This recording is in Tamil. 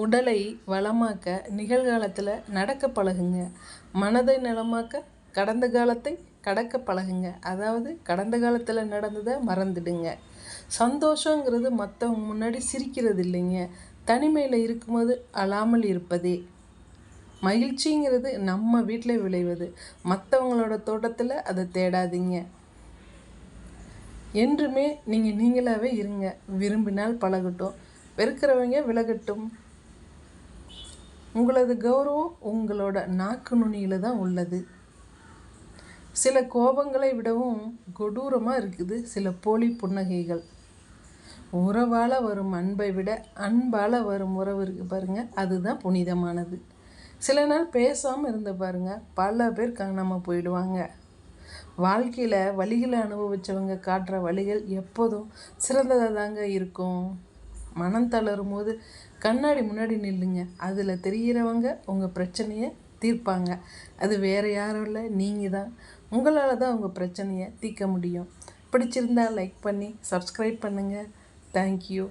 உடலை வளமாக்க நிகழ்காலத்தில் நடக்க பழகுங்க. மனதை நலமாக்க கடந்த காலத்தை கடக்க பழகுங்க. அதாவது கடந்த காலத்தில் நடந்ததை மறந்துடுங்க. சந்தோஷங்கிறது மற்றவங்க முன்னாடி சிரிக்கிறது இல்லைங்க தனிமையில் இருக்கும்போது அழாமல் இருப்பதே. மகிழ்ச்சிங்கிறது நம்ம வீட்டில் விளைவது. மற்றவங்களோட தோட்டத்தில் அதை தேடாதீங்க. என்றுமே நீங்கள் நீங்களாகவே இருங்க. விரும்பினால் பழகட்டும். வெறுக்கிறவங்க விலகட்டும். உங்களது கௌரவம் உங்களோட நாக்கு நுனியில் தான் உள்ளது. சில கோபங்களை விடவும் கொடூரமாக இருக்குது சில போலி புன்னகைகள். உறவால் வரும் அன்பை விட அன்பால் வரும் உறவு இருக்குது பாருங்கள் அதுதான் புனிதமானது. சில நாள் பேசாமல் இருந்த பாருங்கள் பல பேர் காணாமல் போயிடுவாங்க. வாழ்க்கையில் வழிகளை அனுபவித்தவங்க காட்டுற வழிகள் எப்போதும் சிறந்ததாக தாங்க இருக்கும். மனம் தளரும் போது கண்ணாடி முன்னாடி நில்லுங்க. அதில் தெரிகிறவங்க உங்கள் பிரச்சனையை தீர்ப்பாங்க. அது வேறு யாரும் இல்லை நீங்கள் தான். உங்களால் தான் உங்கள் பிரச்சனையை தீர்க்க முடியும். பிடிச்சிருந்தா லைக் பண்ணி சப்ஸ்கிரைப் பண்ணுங்கள் தேங்க்யூ